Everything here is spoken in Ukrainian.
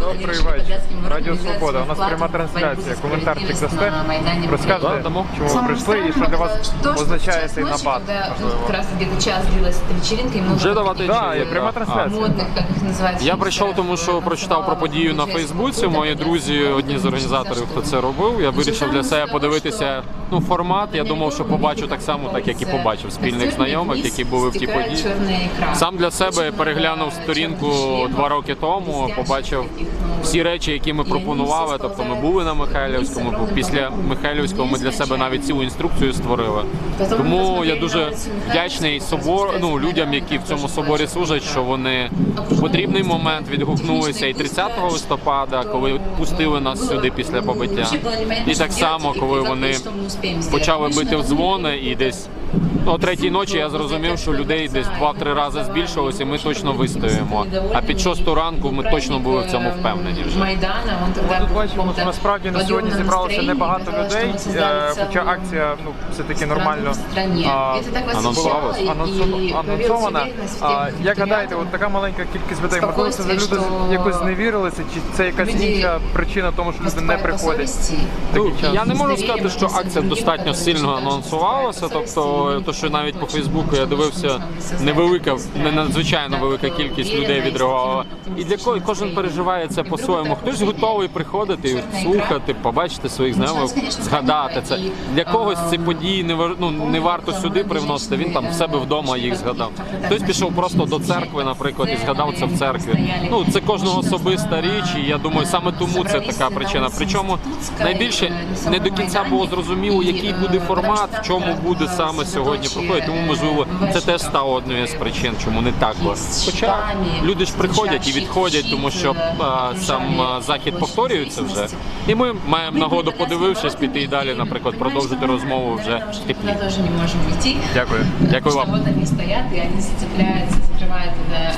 Добрий вечір. Радіо Свобода. У нас пряма трансляція. Коментарчик дасте. Розказуйте, чому ви прийшли і що для вас означає цей напад. Можливо. Как раз где-то час длилась эта вечеринка, и много Вже давати Да, чи- є пряма А. трансляція. модных, как их называют. Я прийшов, тому що прочитав про подію на Фейсбуці. Мої друзі, одні з організаторів, хто це робив. Я вирішив для себе подивитися ну формат. Я думав, що побачу так само, так як і побачив спільних знайомих, які були в ті події. Сам для себе переглянув сторінку два роки тому, побачив всі речі, які ми пропонували. Тобто ми були на Михайлівському. Після Михайлівського ми для себе навіть цілу інструкцію створили. Тому я дуже вдячний собор, ну людям, які в цьому соборі служать, що вони в потрібний момент відгукнулися і 30 листопада, коли пустили нас сюди після побиття. І так само, коли вони почали бити в дзвони і десь. Ну, о третій ночі я зрозумів, що людей десь два-три рази збільшилося, і ми точно вистоїмо. А під шосту ранку ми точно були в цьому впевнені вже. Майдана, Тут бачимо, що насправді на сьогодні зібралося небагато людей, е, хоча акція ну все таки нормально анонсована. Як гадаєте, от така маленька кількість людей, можливо, це за люди якось зневірилися, чи це якась інша причина тому, що люди не приходять? Ну, я не можу сказати, що акція достатньо сильно анонсувалася. Тобто, то, що навіть по Фейсбуку я дивився, невелика, не надзвичайно велика кількість людей відреагувала. І для кого кожен переживає це по-своєму. Хтось готовий приходити, слухати, побачити своїх знайомих, згадати це. Для когось ці події не ну, не варто сюди привносити. Він там в себе вдома їх згадав. Хтось пішов просто до церкви, наприклад, і згадав це в церкві. Ну це кожного особиста річ, і я думаю, саме тому це така причина. Причому найбільше не до кінця було зрозуміло, який буде формат, в чому буде саме сьогодні проходить. Тому можливо це теж стало однією з причин, чому не так було. Хоча люди ж приходять і відходять, тому що а, сам а, захід повторюється вже. І ми маємо нагоду, подивившись, піти і далі, наприклад, продовжити розмову вже в теплі. Мы тоже не можем уйти. Дякую. Дякую вам. Вот они стоят, и они зацепляются, закрывают это